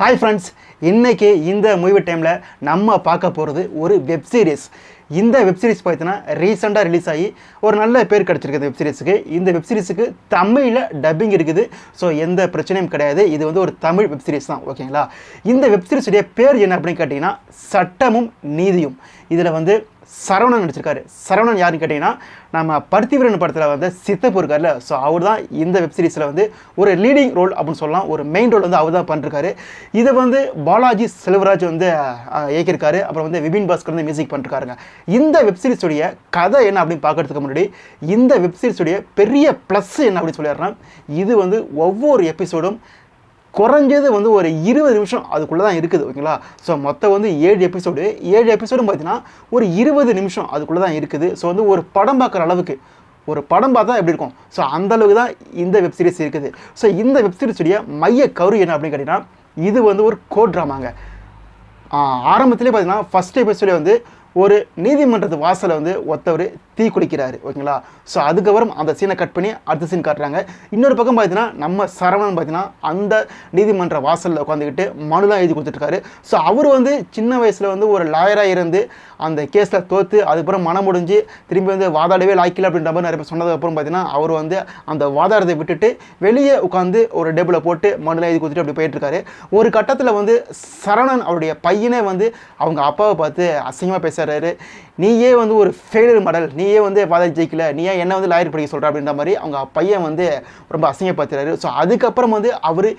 Hi friends இன்றைக்கி இந்த movie டைமில் நம்ம பார்க்க போகிறது ஒரு வெப் சீரிஸ் இந்த வெப் சீரிஸ் பார்த்தீங்கன்னா ரீசெண்டாக ரிலீஸ் ஆகி ஒரு நல்ல பேர் கிடச்சிருக்கு இந்த வெப் சீரிஸுக்கு இந்த வெப் சீரிஸுக்கு தமிழில் டப்பிங் இருக்குது. ஸோ எந்த பிரச்சனையும் கிடையாது. இது வந்து ஒரு தமிழ் வெப் சீரிஸ் தான் ஓகேங்களா இந்த வெப் சீரிஸுடைய பேர் என்ன அப்படின்னு கேட்டிங்கன்னா சட்டமும் நீதியும். இதில் வந்து சரவணன் நடிச்சிருக்காரு. சரவணன் யாருன்னு கேட்டிங்கன்னா நம்ம பருத்திவீரன் படத்தில் வந்து சித்தப்பு இருக்கார்ல. ஸோ அவர் தான் இந்த வெப் சீரிஸில் வந்து ஒரு லீடிங் ரோல் அப்படின்னு சொல்லலாம். ஒரு மெயின் ரோல் வந்து அவர் தான் பண்ணிருக்காரு இதை வந்து பாலாஜி செல்வராஜ் வந்து இயக்கியிருக்காரு. அப்புறம் வந்து விபின் பாஸ்கர் வந்து மியூசிக் பண்ணிருக்காருங்க இந்த வெப்சீரிஸுடைய கதை என்ன அப்படின்னு பார்க்கறதுக்கு முன்னாடி இந்த வெப்சீரிஸுடைய பெரிய ப்ளஸ் என்ன அப்படின்னு சொல்லிடுறேன். இது வந்து ஒவ்வொரு எபிசோடும் குறைஞ்சது வந்து ஒரு இருபது நிமிஷம் அதுக்குள்ளே தான் இருக்குது ஓகேங்களா? ஸோ மொத்தம் வந்து ஏழு எபிசோடு ஏழு எபிசோடும் பார்த்தீங்கன்னா ஒரு இருபது நிமிஷம் அதுக்குள்ளே தான் இருக்குது. ஸோ வந்து ஒரு படம் பார்க்குற அளவுக்கு ஒரு படம் பார்த்தா எப்படி இருக்கும்? ஸோ அந்தளவுக்கு தான் இந்த வெப் சீரிஸ் இருக்குது. ஸோ இந்த வெப் சீரிஸுடைய மைய கரு என்ன அப்படின்னு கேட்டிங்கன்னா இது வந்து ஒரு கோ ட்ராமாங்க ஆரம்பத்திலே பார்த்தீங்கன்னா ஃபஸ்ட் எபிசோடே வந்து ஒரு நீதிமன்றத்து வாசலை வந்து ஒருத்தவர் தீ குளிக்கிறாரு ஓகேங்களா? ஸோ அதுக்கப்புறம் அந்த சீனை கட் பண்ணி அடுத்த சீன் காட்டுறாங்க. இன்னொரு பக்கம் பார்த்தீங்கன்னா நம்ம சரவணன் பார்த்தீங்கன்னா அந்த நீதிமன்ற வாசலில் உட்காந்துக்கிட்டு மனுலாம் எழுதி கொடுத்துட்ருக்காரு. ஸோ அவர் வந்து சின்ன வயசில் வந்து ஒரு லாயராக இருந்து அந்த கேஸில் தோற்று அதுக்கப்புறம் மனம் முடிஞ்சு திரும்பி வந்து வாதாடவே லாய்க்கல அப்படின்ற மாதிரி நிறைய பேர் சொன்னதுக்கப்புறம் பார்த்தீங்கன்னா அவர் வந்து அந்த வாதாடத்தை விட்டுட்டு வெளியே உட்காந்து ஒரு டேபிளில் போட்டு மனுலாம் எழுதி கொடுத்துட்டு அப்படி போயிட்டுருக்காரு ஒரு கட்டத்தில் வந்து சரவணன் அவருடைய பையனே வந்து அவங்க அப்பாவை பார்த்து அசிங்கமாக பேசுகிறாரு நீயே வந்து ஒரு ஃபெயிலியர் மாடல் நீயே வந்து பாதை ஜெயிக்கல. நீ ஏன் என்ன வந்து லாயர் படிக்க சொல்கிற அப்படின்ற மாதிரி அவங்க பையன் வந்து ரொம்ப அசிங்கப்படுத்துறாரு. ஸோ அதுக்கப்புறம் வந்து அவர்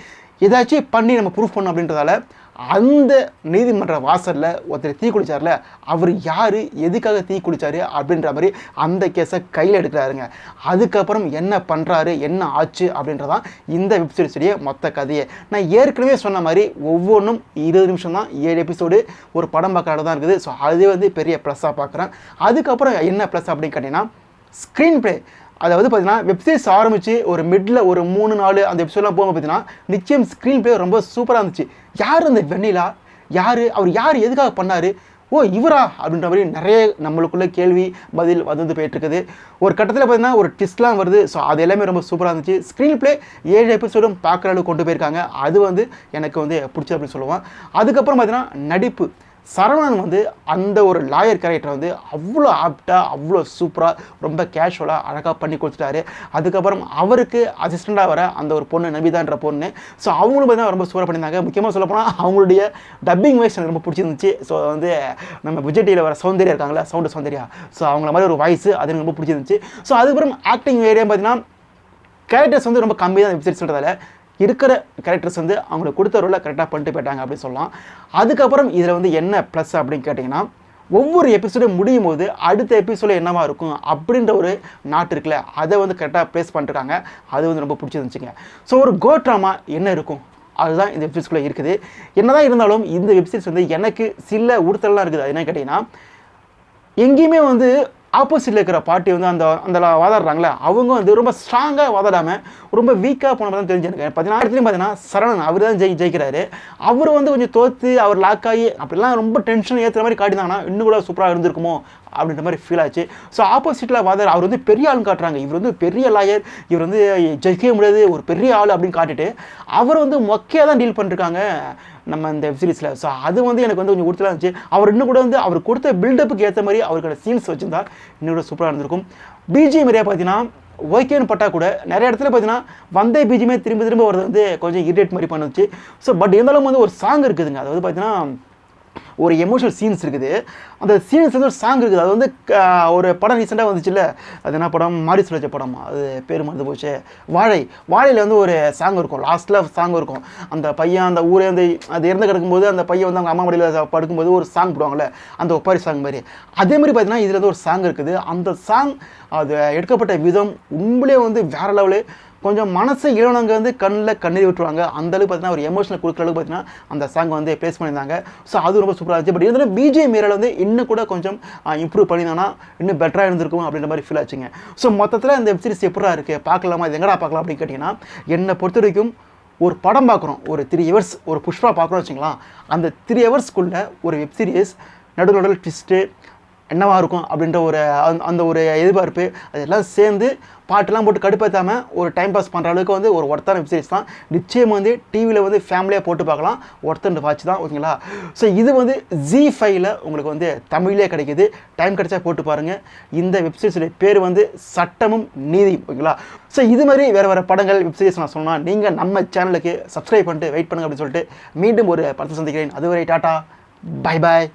ஏதாச்சும் பண்ணி நம்ம ப்ரூஃப் பண்ணோம் அப்படின்றதால அந்த நீதிமன்ற வாசலில் ஒருத்தர் தீ குளிச்சார்ல அவர் யார் எதுக்காக தீ குளிச்சார் அப்படின்ற மாதிரி அந்த கேஸை கையில் எடுக்கிறாருங்க. அதுக்கப்புறம் என்ன பண்ணுறாரு என்ன ஆச்சு அப்படின்றதான் இந்த வெப்சீரிஸுடைய மொத்த கதையை. நான் ஏற்கனவே சொன்ன மாதிரி ஒவ்வொன்றும் இருபது நிமிஷம் தான் ஏழு எபிசோடு ஒரு படம் பார்க்கறது தான் இருக்குது. ஸோ அது வந்து பெரிய ப்ளஸ்ஸாக பார்க்குறேன். அதுக்கப்புறம் என்ன ப்ளஸ் அப்படின்னு கேட்டிங்கன்னா ஸ்க்ரீன் ப்ளே அதாவது பார்த்தீங்கன்னா வெப்சைட்ஸ் ஆரம்பித்து ஒரு மிடில் ஒரு மூணு நாலு அந்த எபிசோட்லாம் போகும்போது பார்த்தீங்கன்னா நிச்சயம் ஸ்க்ரீன் ப்ளே ரொம்ப சூப்பராக இருந்துச்சு. யார் அந்த வெண்ணிலா? யார்? அவர் யார்? எதுக்காக பண்ணார்? ஓ இவரா? அப்படின்ற மாதிரி நிறைய நம்மளுக்குள்ளே கேள்வி பதில் வந்து போயிட்டு இருக்குது. ஒரு கட்டத்தில் பார்த்தீங்கன்னா ஒரு ட்விஸ்ட்லாம் வருது. ஸோ அது எல்லாமே ரொம்ப சூப்பராக இருந்துச்சு. ஸ்க்ரீன் ப்ளே ஏழு எபிசோடும் பார்க்குற அளவுக்கு கொண்டு போயிருக்காங்க. அது வந்து எனக்கு வந்து பிடிச்சது அப்படின்னு சொல்லுவோம். அதுக்கப்புறம் பார்த்தீங்கன்னா நடிப்பு. சரவணன் வந்து அந்த ஒரு லாயர் கேரக்டர் வந்து அவ்வளோ ஆப்டாக அவ்வளோ சூப்பராக ரொம்ப கேஷுவலாக அழகாக பண்ணி கொடுத்துட்டாரு. அதுக்கப்புறம் அவருக்கு அசிஸ்டண்ட்டாக வர அந்த ஒரு பொண்ணு நபிதான்ற பொண்ணு. ஸோ அவங்களும் பார்த்தீங்கன்னா ரொம்ப சூப்பராக பண்ணியிருந்தாங்க. முக்கியமாக சொல்லப்போனால் அவங்களுடைய டப்பிங் வாய்ஸ் எனக்கு ரொம்ப பிடிச்சிருந்துச்சு. ஸோ வந்து நம்ம விஜய் டிவியில் வர சௌந்தர்யா இருக்காங்களா சவுண்டு சௌந்தர்யா. ஸோ அவங்கள மாதிரி ஒரு வாய்ஸ் அது எனக்கு ரொம்ப பிடிச்சிருந்துச்சு. ஸோ அதுக்கப்புறம் ஆக்டிங் ஏரியா பார்த்தீங்கன்னா கேரக்டர்ஸ் வந்து ரொம்ப கம்மி தான் வெப்சைட் சொல்கிறதால இருக்கிற கேரக்டர்ஸ் வந்து அவங்களுக்கு கொடுத்த ரோலை கரெக்டாக பண்ணிட்டு போயிட்டாங்க அப்படின்னு சொல்லலாம். அதுக்கப்புறம் இதில் வந்து என்ன ப்ளஸ் அப்படின்னு கேட்டிங்கன்னா ஒவ்வொரு எபிசோடும் முடியும் போது அடுத்த எபிசோடு என்னவாக இருக்கும் அப்படின்ற ஒரு நாட்டு இருக்குல்ல அதை வந்து கரெக்டாக ப்ளேஸ் பண்ணிருக்காங்க அது வந்து ரொம்ப பிடிச்சிருந்துச்சுங்க. ஸோ ஒரு கோ ட்ராமா என்ன இருக்கும்? அதுதான் இந்த வெப்சீரிஸ்குள்ளே இருக்குது. என்னதான் இருந்தாலும் இந்த வெப்சீரிஸ் வந்து எனக்கு சில உறுத்தலாம் இருக்குது. அது என்ன கேட்டிங்கன்னா எங்கேயுமே வந்து ஆப்போசிட்டில் இருக்கிற பார்ட்டி வந்து அந்த அந்த வாதாடுறாங்களே அவங்க வந்து ரொம்ப ஸ்ட்ராங்காக வாதாடாமல் ரொம்ப வீக்காக போன தான் தெரிஞ்சிருக்கு பதினாறுலேயும் பார்த்தீங்கன்னா இடத்துலையும் பார்த்தீங்கன்னா அவர் தான் ஜெயி ஜெயிக்கிறாரு. அவர் வந்து கொஞ்சம் தோற்று அவர் லாக் ஆகி அப்படிலாம் ரொம்ப டென்ஷன் ஏற்றுற மாதிரி காட்டினாங்கன்னா இன்னும் கூட சூப்பராக இருந்திருக்குமோ? அப்படின்ற மாதிரி ஃபீல் ஆச்சு. ஸோ ஆப்போசிட்டில் வாதர் அவர் வந்து பெரிய ஆளுன்னு காட்டுறாங்க. இவர் வந்து பெரிய லாயர் இவர் வந்து ஜெயிக்கவே முடியாது ஒரு பெரிய ஆள் அப்படின்னு காட்டிட்டு அவர் வந்து மொக்கையாக தான் டீல் பண்ணிருக்காங்க நம்ம இந்த வெப் சீரிஸில் ஸோ அது வந்து எனக்கு வந்து கொஞ்சம் கொடுத்துலாம் இருந்துச்சு. அவர் இன்னும் கூட வந்து அவர் கொடுத்த பில்டப்புக்கு ஏற்ற மாதிரி அவருக்கான சீன்ஸ் வச்சிருந்தா இன்னும் கூட சூப்பராக இருந்திருக்கும். பிஜிஎம் ஏரியா பார்த்தீங்கன்னா ஓகேன்னு பட்டா கூட நிறைய இடத்துல பார்த்தீங்கன்னா வந்தே பிஜிஎமே திரும்ப திரும்ப வரது வந்து கொஞ்சம் இரிட்டேட் மாதிரி பண்ணுச்சு. ஸோ பட் இருந்தாலும் வந்து ஒரு சாங் இருக்குதுங்க. அதாவது பார்த்தீங்கன்னா ஒரு எமோஷனல் சீன்ஸ் இருக்குது. அந்த சீன்ஸ் வந்து ஒரு சாங் இருக்குது. அது வந்து க- ஒரு படம் ரீசெண்டாக வந்துச்சுல்ல? அது என்ன படம்? மாரி சுழச்ச படம்? அது பேர் மறந்து போச்சு. வாழை. வாழையில் வந்து ஒரு சாங் இருக்கும். லாஸ்ட்டில் சாங் இருக்கும். அந்த பையன் அந்த ஊரே வந்து அது இறந்து கிடக்கும்போது அந்த பையன் வந்து அவங்க அம்மா மடியில் படுக்கும்போது ஒரு சாங் போடுவாங்கல்ல? அந்த ஒப்பாரி சாங் மாதிரி. அதே மாதிரி பார்த்தீங்கன்னா இதில் வந்து ஒரு சாங் இருக்குது. அந்த சாங் அது எடுக்கப்பட்ட விதம் உண்மையிலே வந்து வேற லெவலு கொஞ்சம் மனசை இளவனங்க வந்து கண்ணில் கண்ணீர் விட்டுருவாங்க. அந்தளவுக்கு பார்த்தீங்கன்னா ஒரு எமோஷனல் கொடுக்குற அளவுக்கு பார்த்தீங்கன்னா அந்த சாங் வந்து ப்ளேஸ் பண்ணியிருந்தாங்க. ஸோ அது ரொம்ப சூப்பராக இருந்துச்சு. பட் இருந்தாலும் பிஜே மீரல் வந்து இன்னும் கூட கொஞ்சம் இம்ப்ரூவ் பண்ணியிருந்தாங்கன்னா இன்னும் பெட்டராக இருந்திருக்கும் அப்படின்ற மாதிரி ஃபீல் ஆச்சுங்க. ஸோ மொத்தத்தில் இந்த வெப் சீரிஸ் எப்படா இருக்குது பார்க்கலாமா? இது எங்கடா பார்க்கலாம் அப்படின்னு கேட்டிங்கன்னா என்னை பொறுத்த வரைக்கும் ஒரு படம் பார்க்குறோம் ஒரு த்ரீ ஹவர்ஸ் ஒரு புஷ்பா பார்க்குறோம் வச்சுங்களா அந்த த்ரீ ஹவர்ஸ்க்குள்ளே ஒரு வெப் சீரிஸ் நடுவில் ட்விஸ்ட்டு என்னவா இருக்கும் அப்படின்ற ஒரு அந்த- அந்த ஒரு எதிர்பார்ப்பு அதெல்லாம் சேர்ந்து பாட்டெல்லாம் போட்டு கடுப்பேற்றாமல் ஒரு டைம் பாஸ் பண்ணுற அளவுக்கு வந்து ஒரு ஒருத்தான வெப்சீரிஸ் தான். நிச்சயம் வந்து டிவியில் வந்து ஃபேமிலியாக போட்டு பார்க்கலாம். ஒருத்தன் வாட்ச் தான் ஓகேங்களா ஸோ இது வந்து ஜி ஃபைவ்ல உங்களுக்கு வந்து தமிழ்லேயே கிடைக்குது. டைம் கிடைச்சா போட்டு பாருங்கள் இந்த வெப்சீரிஸுடைய பேர் வந்து சட்டமும் நீதியும் ஓகேங்களா ஸோ இது மாதிரி வேறு வேறு படங்கள் வெப்சீரிஸ் நான் சொன்னால் நீங்கள் நம்ம சேனலுக்கு சப்ஸ்கிரைப் பண்ணிட்டு வெயிட் பண்ணுங்க அப்படின்னு சொல்லிட்டு மீண்டும் ஒரு படத்தை சந்திக்கிறேன். அதுவரை டாட்டா பை பாய்